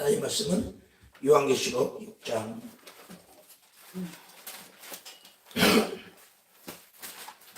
하나님 말씀은 요한계시록 6장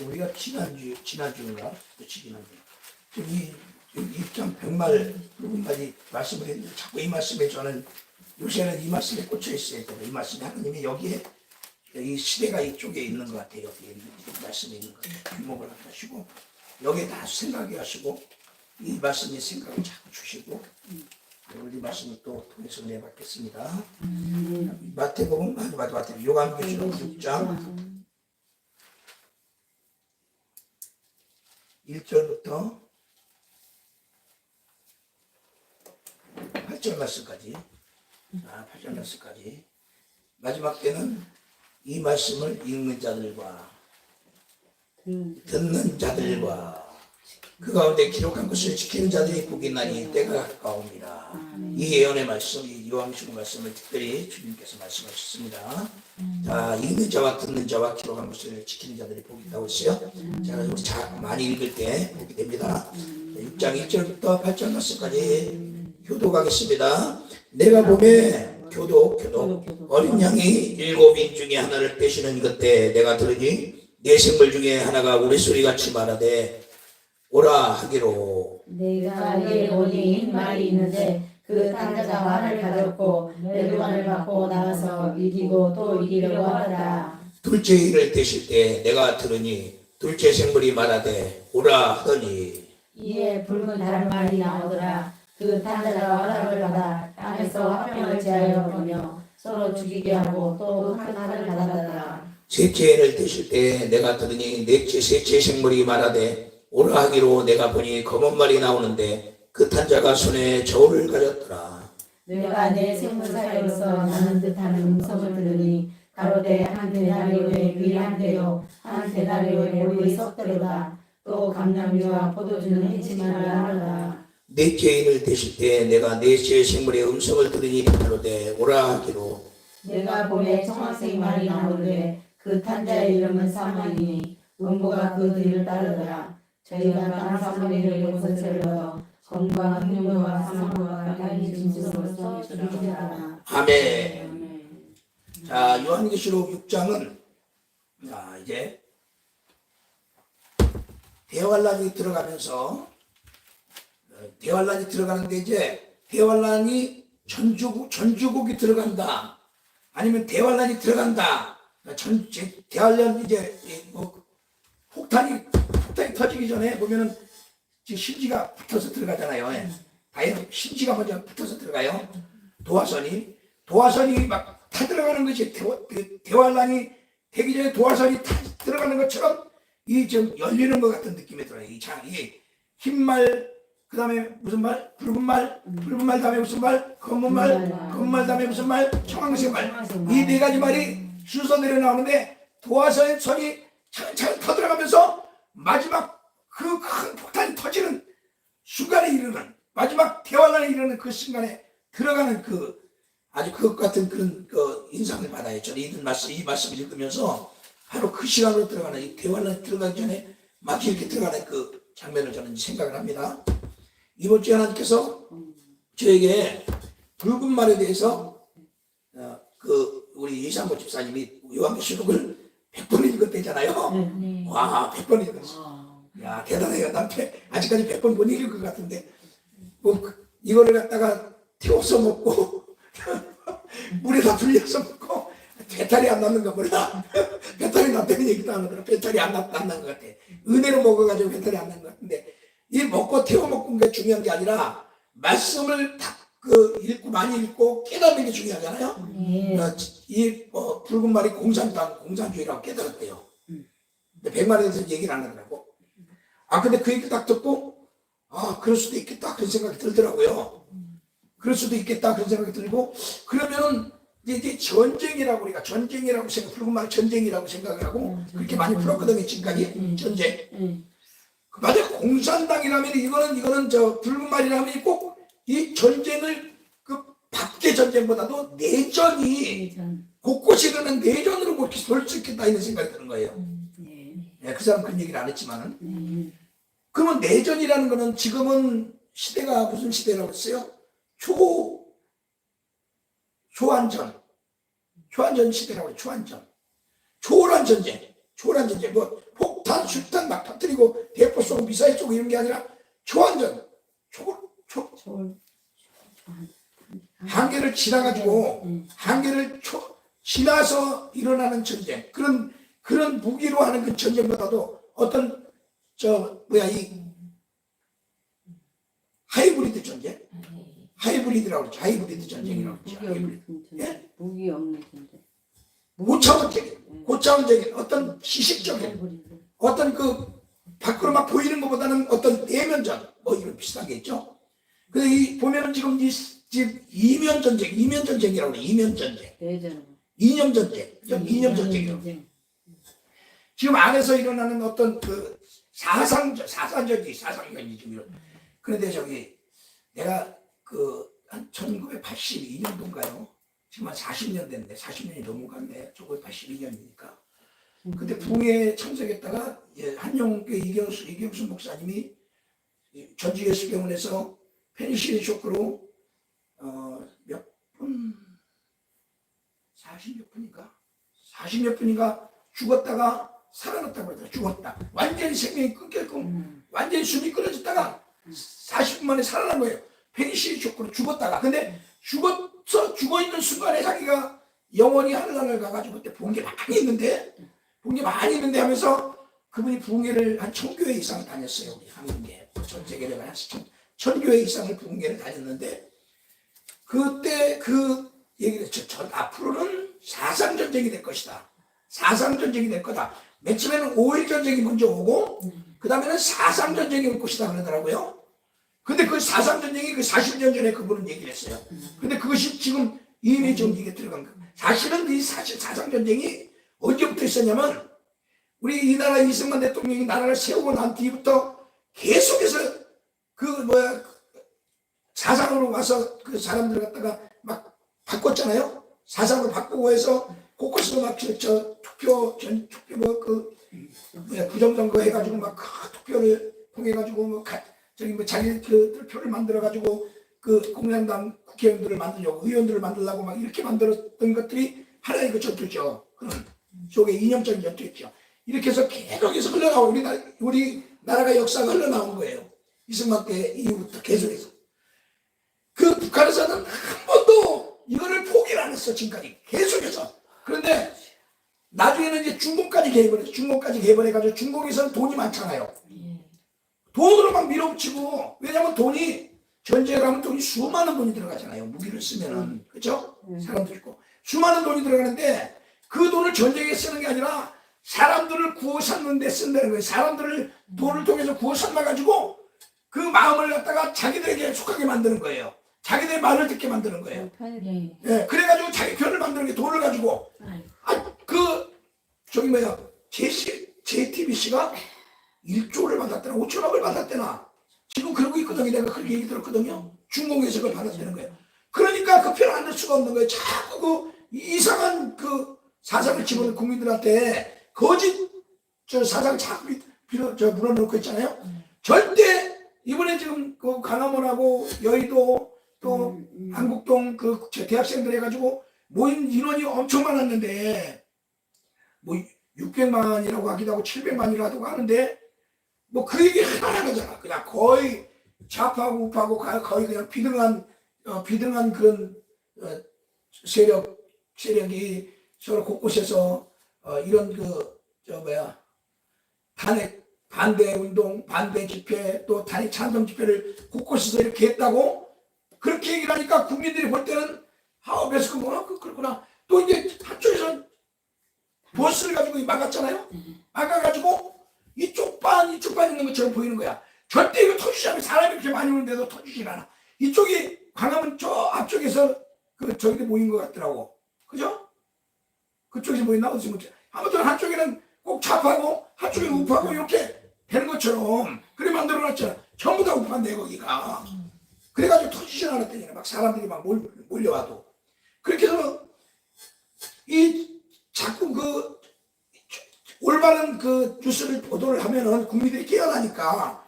우리가 지난주 지난주인가 그치 지난주 지금 이 6장 벽말 부분까지 말씀을 했는데 자꾸 이 말씀에 저는 요새는 이 말씀에 꽂혀 있어야 돼요. 이 말씀이 하나님이 여기에 이 시대가 이쪽에 있는 것 같아요. 여기에 있는 이 말씀이 있는 것 같아요. 주목을 하시고 여기에 다 생각해 하시고 이 말씀이 생각을 자꾸 주시고 오늘 이 말씀을 또 통해서 내 받겠습니다. 마태복음 아니 마태 마태 요한계시록 6장 1절부터 8절 말씀까지. 아, 8절 말씀까지. 마지막 때는 이 말씀을 읽는 자들과 듣는 자들과 그 가운데 기록한 것을 지키는 자들이 복이 나니 때가 가까웁니다. 이 예언의 말씀, 이 요한계시록 말씀을 특별히 주님께서 말씀하셨습니다. 자, 읽는 자와 듣는 자와 기록한 것을 지키는 자들이 복이 있다고 했어요. 자, 우리 자, 많이 읽을 때 복이 됩니다. 6장 1절부터 8절 말씀까지 교독하겠습니다. 내가 봄에 교독, 교독, 어린 양이 일곱인 중에 하나를 빼시는 그때 내가 들으니 내 생물 중에 하나가 우리 소리같이 말하되 오라 하기로 내가 내 어린 말이 있는데 그 당자가 말을 가졌고 멸관을 받고 나가서 이기고 또 이기려고 하더라. 둘째 일을 대실 때 내가 들으니 둘째 생물이 말하되 오라 하더니 이에 붉은 다른 말이 나오더라. 그 당자가 허락을 받아 땅에서 화평을 제하여 보며 서로 죽이게 하고 또큰 하늘을 받았더라. 셋째 일을 대실 때 내가 들으니 넷째 셋째 생물이 말하되 오라 하기로 내가 보니 검은 말이 나오는데 그 탄자가 손에 저울을 가졌더라. 내가 내 생물 사이로서 나는 듯한 음성을 들으니 가로되 한 대다리오의 귀한 대요. 한 대다리오의 머리 썩대로다. 또 감람류와 포도주는 해치마를 하노라 넷째 일을 대실 때 내가 넷째 생물의 음성을 들으니 가로되 오라 하기로. 내가 봄에 청학생 말이 나오되 그 탄자의 이름은 사망이니 음보가 그 뒤를 따르더라 저희가 땅 사무리를 용서를 넣어 건과 흑룡과 사망과 가까이 짐승으로서 죽이시더라 아멘. 자 요한계시록 6장은 자 이제 대환란이 들어가면서 어, 대환란이 들어가는데 이제 대환란이 전주국 전주국이 들어간다. 아니면 대환란이 들어간다. 전 제- 대환란 이제 이뭐 폭탄이 폭탄이 터지기 전에 보면은 지금 신지가 붙어서 들어가잖아요. 예. 다이어 신지가 먼저 붙어서 들어가요. 도화선이 도화선이 막 타 들어가는 것이 대화, 그 대환란이 되기 전에 도화선이 타 들어가는 것처럼 이좀 열리는 것 같은 느낌이 들어요. 이 장, 이 흰말 그 다음에 무슨 말? 붉은 말, 붉은 말 다음에 무슨 말? 검은 말, 검은 말 다음에 무슨 말? 청황색 말. 이 네 가지 말이 순서 내려 나오는데 도화선 선이 차근차근 터들어가면서 마지막 그 큰 폭탄이 터지는 순간에 이르는 마지막 대환란에 이르는 그 순간에 들어가는 그 아주 그것 같은 그런 그 인상을 받아요. 저는 이 말씀 이 말씀을 읽으면서 바로 그 시간으로 들어가는 이 대환란에 들어가기 전에 막 이렇게 들어가는 그 장면을 저는 생각을 합니다. 이번 주에 하나님께서 저에게 붉은 말에 대해서 어, 그 우리 이상모 집사님이 요한계시록을 100번 읽었대잖아요. 와, 100번 읽었어. 야, 대단해요. 난 백- 아직까지 100번 못 읽을 것 같은데, 뭐, 그- 이거를 갖다가 태워서 먹고, 물에다 불려서 먹고, 배탈이 안 났는가 몰라. 배탈이 났다는 얘기도 안 하더라. 배탈이 안 났, 안난 것 같아. 은혜로 먹어가지고 배탈이 안 난 것 같은데, 이 먹고 태워 먹는 게 중요한 게 아니라, 말씀을 다, 그, 읽고, 많이 읽고, 깨닫는 게 중요하잖아요. 예. 어, 이 어, 붉은 말이 공산당, 공산주의라고 깨달았대요. 근데 백만에 대해서 얘기를 안 하더라고. 아, 근데 그 얘기 딱 듣고, 아, 그럴 수도 있겠다. 그런 생각이 들더라고요. 그럴 수도 있겠다. 그런 생각이 들고, 그러면은, 이제 이게 전쟁이라고 우리가 전쟁이라고 생각, 붉은 말 전쟁이라고 생각을 하고, 그렇게 많이 풀었거든요, 지금까지. 전쟁. 음. 그 맞아요. 공산당이라면 이거는, 이거는 저 붉은 말이라면 꼭 이 전쟁을 그 밖의 전쟁보다도 내전이. 곳곳이 그는 내전으로 그렇게 있겠다 이런 생각이 드는 거예요. 예. 예, 그 사람 그런 얘기를 안 했지만은 예. 그러면 내전이라는 거는 지금은 시대가 무슨 시대라고 했어요? 초 초안전, 초안전 시대라고 해요. 초안전. 초월한 전쟁, 초월한 전쟁. 뭐 폭탄, 술탄 막 터뜨리고 대포 쏘고 미사일 쏘고 이런 게 아니라 초안전, 초, 초, 초월. 한계를 지나가지고 한계를 초, 지나서 일어나는 전쟁 그런 그런 무기로 하는 그 전쟁보다도 어떤 저 뭐야 이 하이브리드 전쟁 하이브리드라고 그러죠 하이브리드 전쟁이라고 무기 그러죠 하이브리드. 전쟁. 예? 무기 없는 전쟁. 고차원적인 고차원적인 어떤 시식적인 하이브리드. 어떤 그 밖으로 막 보이는 것보다는 어떤 내면전 뭐 이런 비슷한 게 있죠. 근데 이 보면은 지금 이 지금 이면 전쟁, 이면 전쟁이라고 그래. 이면 전쟁, 대전. 이념 전쟁, 좀 이념 전쟁이라고. 전쟁. 지금 안에서 일어나는 어떤 그 사상 사상전이 사상전이 지금 이런. 그런데 저기 내가 그 한 1982년도인가요? 지금 한 40년 됐네. 40년이 넘어갔네. 1982년이니까. 그때 붕에 참석했다가 예, 한영교회 이경수, 이경수 목사님이 이 전주 예수병원에서 페니실린 쇼크로 어, 몇 분, 40몇 분인가? 40몇 분인가 죽었다가 살아났다고 그러더라. 죽었다. 완전히 생명이 끊겼고 음. 완전히 숨이 끊어졌다가 40분 만에 살아난 거예요. 페니실린 쇼크로 죽었다가. 근데 죽었어 죽어있는 순간에 자기가 영원히 하늘나라를 가가지고 그때 본 게 많이 있는데 본 게 많이 있는데 하면서 그분이 붕괴를 한 천교회 이상 다녔어요. 우리 한국에 전 세계에 한 천, 천교회 이상을 붕괴를 다녔는데 그때 그 얘기를 했죠. 전 앞으로는 사상 전쟁이 될 것이다. 사상 전쟁이 될 거다. 맨 처음에는 5일 전쟁이 먼저 오고 그 다음에는 사상 전쟁이 올 것이다 그러더라고요. 근데 그 사상 전쟁이 그 40년 전에 그분은 얘기를 했어요. 근데 그것이 지금 이미 좀 이게 들어간 거. 사실은 이 사실 사상 전쟁이 언제부터 있었냐면 우리 이 나라 이승만 대통령이 나라를 세우고 난 뒤부터 계속해서 그 뭐야 사상으로 와서 그 사람들 갖다가 막 바꿨잖아요. 사상을 바꾸고 해서 곳곳으로 막저 투표 전 투표 뭐그 뭐야 부정선거 해가지고 막큰 투표를 통해 가지고 뭐 가, 저기 뭐 자기들 표를 만들어 가지고 그 공산당 국회의원들을 만들려고 의원들을 만들려고 막 이렇게 만들었던 것들이 하나의 그 전투죠. 그런 속에 이념적인 전투였죠. 이렇게 해서 계속해서 흘러나오고 우리 우리 나라가 역사가 흘러나온 거예요. 이승만 때 이후부터 계속해서. 그 북한에서는 한 번도 이거를 포기를 안 했어, 지금까지. 계속해서. 그런데 나중에는 이제 중국까지 개입을 했어. 중국까지 개입을 해가지고 중국에서는 돈이 많잖아요. 돈으로 막 밀어붙이고, 왜냐면 돈이, 전쟁에 가면 돈이 수많은 돈이 들어가잖아요. 무기를 쓰면은. 그죠? 사람도 있고. 수많은 돈이 들어가는데, 그 돈을 전쟁에 쓰는 게 아니라, 사람들을 구워 삼는 데 쓴다는 거예요. 사람들을 돈을 통해서 구워 삶아가지고, 그 마음을 갖다가 자기들에게 속하게 만드는 거예요. 자기들의 말을 듣게 만드는 거예요. 편이 예, 그래가지고 자기 편을 만드는 게 돈을 가지고. 아, 그, 저기 뭐야, JC, JTBC가 1조를 받았대나, 5천억을 받았대나. 지금 그러고 있거든요. 내가 그렇게 얘기 들었거든요. 중공에서 그걸 받았다는 거예요. 그러니까 그 편을 안 들 수가 없는 거예요. 자꾸 그 이상한 그 사상을 집어넣은 국민들한테 거짓 저 사상 자꾸 빌어, 저 물어놓고 있잖아요. 절대 이번에 지금 그 강화문하고 여의도 또 한국동 그 대학생들 해가지고 모인 인원이 엄청 많았는데 뭐 600만이라고 하기도 하고 700만이라고 하는데 뭐 그 얘기 하나 안 하잖아. 그냥 거의 좌파고 우파고 가- 거의 그냥 비등한 어, 비등한 그런 어, 세력 세력이 서로 곳곳에서 어, 이런 그 저 뭐야 탄핵 반대 운동, 반대 집회, 또 탄핵 찬성 집회를 곳곳에서 이렇게 했다고 그렇게 얘기를 하니까 국민들이 볼 때는 아, 그래서 그거나 그- 그렇구나. 또 이제 한쪽에서 버스를 가지고 막았잖아요. 막아가지고 이쪽 반, 이쪽 반 있는 것처럼 보이는 거야. 절대 이거 터지지 않아. 사람이 그렇게 많이 오는데도 터지질 않아. 이쪽이 광화문 저 앞쪽에서 그 저기도 모인 것 같더라고. 그죠? 그쪽에서 모였나? 어디서 모였지? 아무튼 한쪽에는 꼭 좌파고 한쪽에는 우파고 이렇게 되는 것처럼 그래 만들어놨잖아. 전부 다 우파인데 거기가. 그래가지고 터지질 않았더니 막 사람들이 막 몰, 몰려와도. 그렇게 해서 이 자꾸 그 올바른 그 뉴스를 보도를 하면은 국민들이 깨어나니까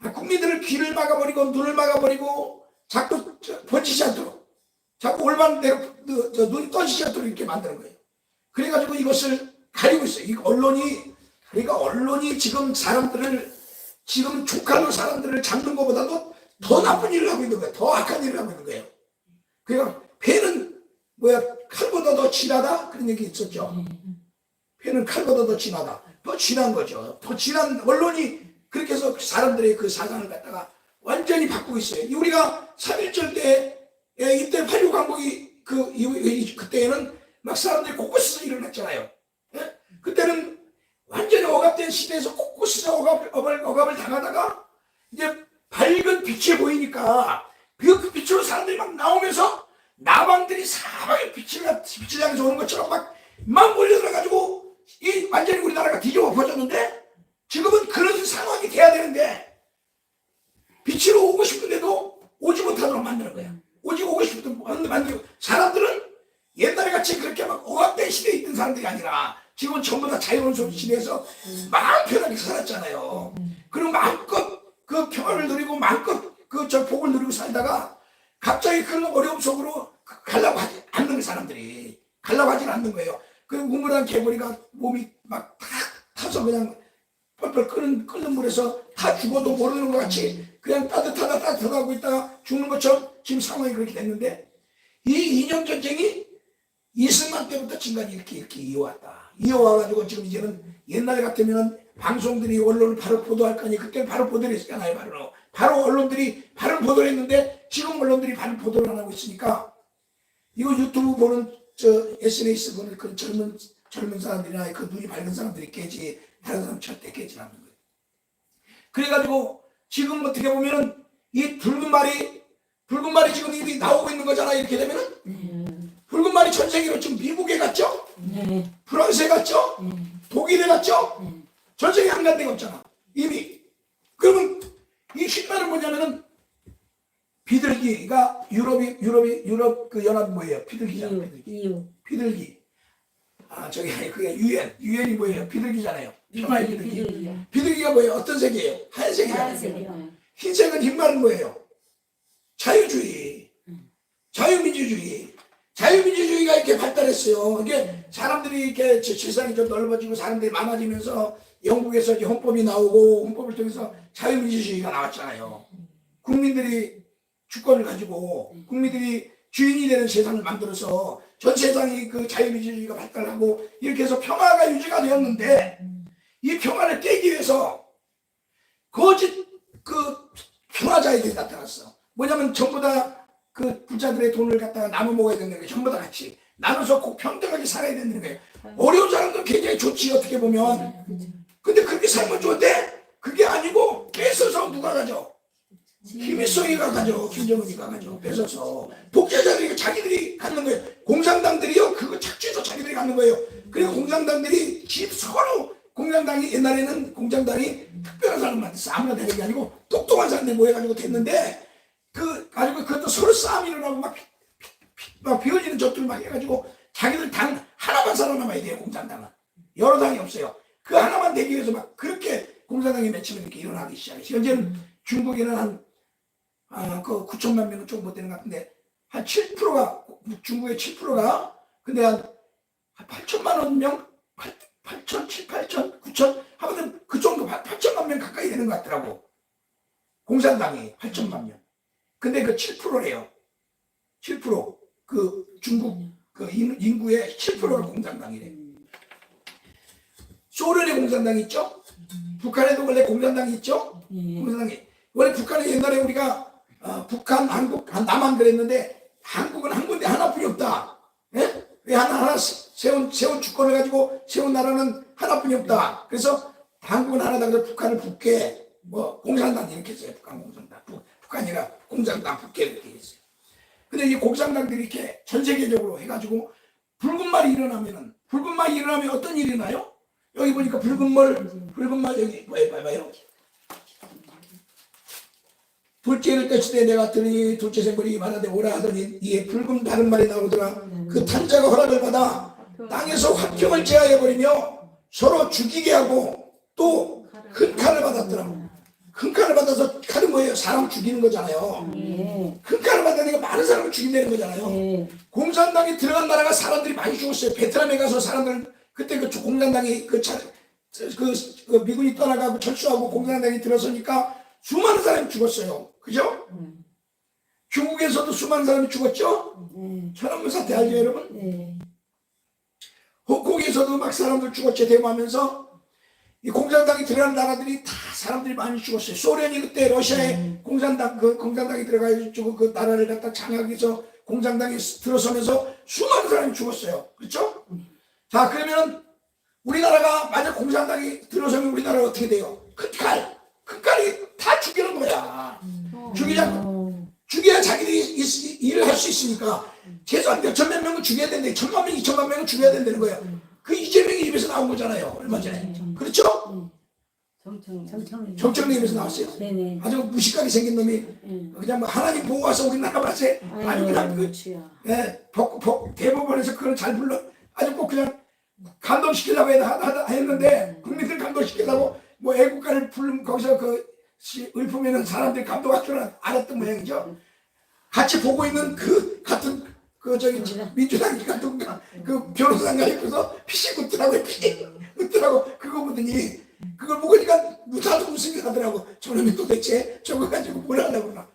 아, 국민들을 귀를 막아버리고 눈을 막아버리고 자꾸 저- 번지지 않도록 자꾸 올바른 대로 그, 저 눈이 떠지지 않도록 이렇게 만드는 거예요. 그래가지고 이것을 가리고 있어요. 이 언론이 그러니까 언론이 지금 사람들을 지금 족하는 사람들을 잡는 것보다도 더 나쁜 일을 하고 있는 거예요. 더 악한 일을 하고 있는 거예요. 그러니까 배는 뭐야 칼보다 더 진하다 그런 얘기 있었죠. 배는 칼보다 더 진하다. 더 진한 거죠. 더 진한 언론이 그렇게 해서 사람들의 그 사상을 갖다가 완전히 바꾸고 있어요. 이 우리가 3.1절 때 예, 이때 8.6 광복이 그 이- 이- 그때에는 막 사람들이 곳곳에서 일어났잖아요. 예? 그때는 완전히 억압된 시대에서 곳곳에서 억압, 억압을, 억압을 당하다가 이제 빛이 보이니까 그 빛으로 사람들이 막 나오면서 나방들이 사방에 빛을, 빛을 향해서 오는 것처럼 막, 막 몰려들어가지고 이 완전히 우리나라가 뒤집어 엎어졌는데 지금은 그런 상황이 돼야 되는데 빛으로 오고 싶은데도 오지 못하도록 만드는 거야. 오지 오고 싶은 만들고 사람들은 옛날에 같이 그렇게 막 억압된 시대에 있던 사람들이 아니라 지금은 전부 다 자유로운 시대에서 마음 편하게 살았잖아요. 그럼 마음껏 그 평화를 누리고 마음껏 그 저 복을 누리고 살다가 갑자기 그런 어려움 속으로 가- 가려고 하지 않는 사람들이 가려고 하진 않는 거예요. 그 우물한 개구리가 몸이 막 탁 타서 그냥 펄펄 끓는, 끓는 물에서 다 죽어도 모르는 것 같이 그냥 따뜻하다 따뜻하다고 있다가 죽는 것처럼 지금 상황이 그렇게 됐는데 이 이념 전쟁이 이승만 때부터 지금까지 이렇게 이렇게 이어왔다. 이어와가지고 지금 이제는 옛날에 같으면 방송들이 언론을 바로 보도할 거니 그때 바로 보도를 했잖아요. 바로 바로 언론들이 바로 보도를 했는데 지금 언론들이 바로 보도를 안 하고 있으니까 이거 유튜브 보는 저 SNS 보는 그 젊은 젊은 사람들이나 그 눈이 밝은 사람들이 깨지 다른 사람 절대 깨지 않는 거예요. 그래가지고 지금 어떻게 보면은 이 붉은 말이 붉은 말이 지금 이미 나오고 있는 거잖아 이렇게 되면은 말이 전 세계로 지금 미국에 갔죠, 네. 프랑스에 갔죠, 독일에 갔죠, 전 세계 한 군데가 없잖아 이미. 그러면 이 흰말은 뭐냐면은 비둘기가 유럽이 유럽이 유럽 그 연합 뭐예요? 비둘기잖아. 이유, 비둘기. 비둘기. 아 저기 아니, 그게 유엔 유엔이 뭐예요? 비둘기잖아요. 평화의 비둘기. 비둘기야. 비둘기가 뭐예요? 어떤 색이에요? 하얀색이잖아요. 하얀색이야. 흰색은 흰말은 뭐예요? 자유주의, 자유민주주의. 자유민주주의가 이렇게 발달했어요. 이게 사람들이 이렇게 제- 세상이 좀 넓어지고 사람들이 많아지면서 영국에서 이제 헌법이 나오고 헌법을 통해서 자유민주주의가 나왔잖아요. 국민들이 주권을 가지고 국민들이 주인이 되는 세상을 만들어서 전 세상이 그 자유민주주의가 발달하고 이렇게 해서 평화가 유지가 되었는데 이 평화를 깨기 위해서 거짓 그 평화자애들이 나타났어. 뭐냐면 전부 다 그 부자들의 돈을 갖다가 나눠 먹어야 되는 거예요. 전부 다 같이 나눠서 꼭 평등하게 살아야 되는 거예요. 어려운 사람들은 굉장히 좋지 어떻게 보면. 근데 그렇게 살면 좋은데 그게 아니고 뺏어서 누가 가져? 김일성이가 가져, 김정은이가 가져, 뺏어서 독재자들이 자기들이 갖는 거예요. 공산당들이요 그거 착취해서 자기들이 갖는 거예요. 그리고 공산당들이 집 서로 공산당이 옛날에는 공산당이 특별한 사람만 아무나 되는 게 아니고 똑똑한 사람들이 모여가지고 됐는데 그 가지고 그것도 서로 싸움이 일어나고 막, 막 비어지는 적들 막 해가지고 자기들 당 하나만 살아남아야 돼요 공산당은 여러 당이 없어요. 그 하나만 되기 위해서 막 그렇게 공산당이 맺히면 이렇게 일어나기 시작했어요. 현재는 중국에는 한 아, 그 9천만 명은 조금 못 되는 것 같은데 한 7%가 중국의 7%가 근데 한 8천만 원 명, 8천, 7, 8천, 9천 하면 그 정도 8천만 명 가까이 되는 것 같더라고. 공산당이 8천만 명. 근데 그 7%래요. 7%그 중국 그 인- 인구의 7%가 공산당이래. 소련의 공산당이 있죠? 북한에도 원래 공산당이 있죠? 예. 공산당이 원래 북한이 옛날에 우리가 어, 북한, 한국, 한- 남한 그랬는데 한국은 한 군데 하나뿐이 없다. 예? 왜 하나 하나 세운 세운 주권을 가지고 세운 나라는 하나뿐이 없다. 그래서 한국은 하나다 그래서 북한을 북계 뭐 공산당 이렇게 했어요. 북한 공산당, 북, 북한이라 공산당 북계 이렇게 했어요. 근데 이 공산당들이 이렇게 전 세계적으로 해가지고 붉은 말이 일어나면은 붉은 말이 일어나면 어떤 일이 나요? 여기 보니까 붉은 말, 붉은 말 여기 봐봐요. 둘째를 떼치되 내가 들으니 둘째 생물이 말하되 오라 하더니 이에 붉은 다른 말이 나오더라 그 탄자가 허락을 받아 땅에서 화평을 제하여 버리며 서로 죽이게 하고 또 큰 칼을 받았더라 큰 칼을 받아서 칼은 뭐예요? 사람 죽이는 거잖아요. 예. 큰 칼을 받으니까 많은 사람을 죽인다는 거잖아요. 예. 공산당이 들어간 나라가 사람들이 많이 죽었어요. 베트남에 가서 사람들 그때 그 공산당이 그, 차, 그, 그 미군이 떠나가고 철수하고 공산당이 들어서니까 수많은 사람이 죽었어요. 그죠? 음. 중국에서도 수많은 사람이 죽었죠? 예. 천안문 사태 알죠, 여러분? 예. 홍콩에서도 막 사람들 죽었죠, 대모하면서. 이 공산당이 들어가는 나라들이 다 사람들이 많이 죽었어요. 소련이 그때 러시아에 공산당, 그 공산당이 들어가가지고 그 나라를 갖다 장악해서 공산당이 들어서면서 수많은 사람이 죽었어요. 그렇죠? 자, 그러면 우리나라가 만약 공산당이 들어서면 우리나라가 어떻게 돼요? 큰 칼, 큰 칼이 다 죽이는 거야. 죽이자, 어. 죽여야 자기들이 이- 일을 할 수 있으니까 최소한 몇천 몇 명은 죽여야 된대. 천만 명, 이천만 명은 죽여야 된다는 거야. 그 이재명 이 입에서 나온 거잖아요. 얼마 전에. 그렇죠? 정청. 정청. 정청래 입에서 나왔어요. 네네. 아주 무식하게 생긴 놈이 예. 그냥 뭐 하나님 보고 와서 우리나라 맛에 아주 그냥 그. 예, 법, 법, 대법원에서 그걸 잘 불러 아주 꼭 그냥 감동시키려고 했는데 국민들 감동시키려고 뭐 애국가를 부르면 거기서 그 시- 읊으면은 사람들이 감동할 줄 알았던 모양이죠. 같이 보고 있는 그 같은 그 저기 민주당이가 누군가 그 변호사가 있고서 피식 웃더라고요. 피식 웃더라고 그거 보더니 그걸 보니까 다들 웃음이 나더라고. 저놈이 도대체 저거 가지고 뭘 하려고 그러나.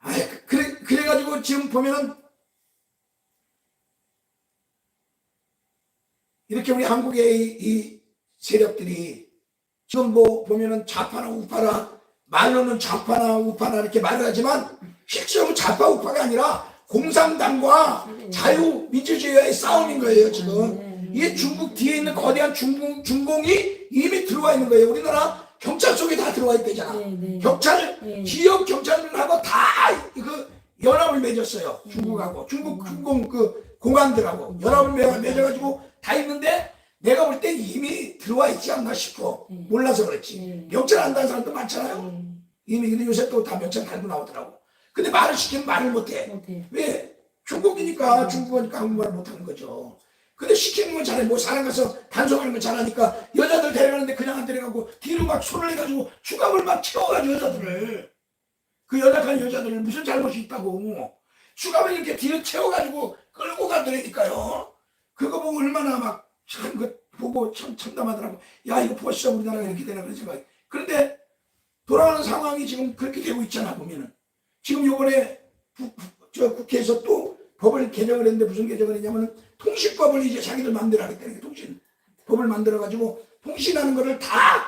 아 그래, 그래가지고 지금 보면은 이렇게 우리 한국의 이, 이 세력들이 지금 뭐 보면은 좌파나 우파나 말로는 좌파나 우파나 이렇게 말을 하지만 실제로 좌파 우파가 아니라 공산당과 자유민주주의의 싸움인 거예요 지금. 이게 중국 뒤에 있는 거대한 중공, 중공이 이미 들어와 있는 거예요. 우리나라 경찰 속에 다 들어와 있대잖아. 네, 네. 경찰 네. 지역 경찰들하고 다그 연합을 맺었어요 중국하고. 중국 중공 그 공안들하고 연합을 맺어- 맺어가지고 다 있는데 내가 볼 때 이미 들어와 있지 않나 싶어. 네. 몰라서 그렇지. 네. 명찰 안다는 사람도 많잖아요. 이미 근데 요새 또 다 명찰 달고 나오더라고 근데 말을 시키면 말을 못해. 못해. 왜? 중국이니까 중국어니까 한국말을 못하는 거죠. 근데 시키는 건 잘해. 뭐 사람 가서 단속하는 건 잘하니까 여자들 데려가는데 그냥 안 데려가고 뒤로 막 손을 해가지고 추감을 막 채워가지고 여자들을. 그 연약한 여자들을 무슨 잘못이 있다고. 추감을 이렇게 뒤로 채워가지고 끌고 가더라니까요. 그거 보고 얼마나 막 참 그 보고 참 참담하더라고. 야 이거 벌써 우리나라가 이렇게 되나 생각이. 그런데 돌아가는 상황이 지금 그렇게 되고 있잖아 보면은 지금 요번에 저 국회에서 또 법을 개정을 했는데 무슨 개정을 했냐면은 통신법을 이제 자기들 마음대로 하겠다는 게 통신 법을 만들어 가지고 통신하는 거를 다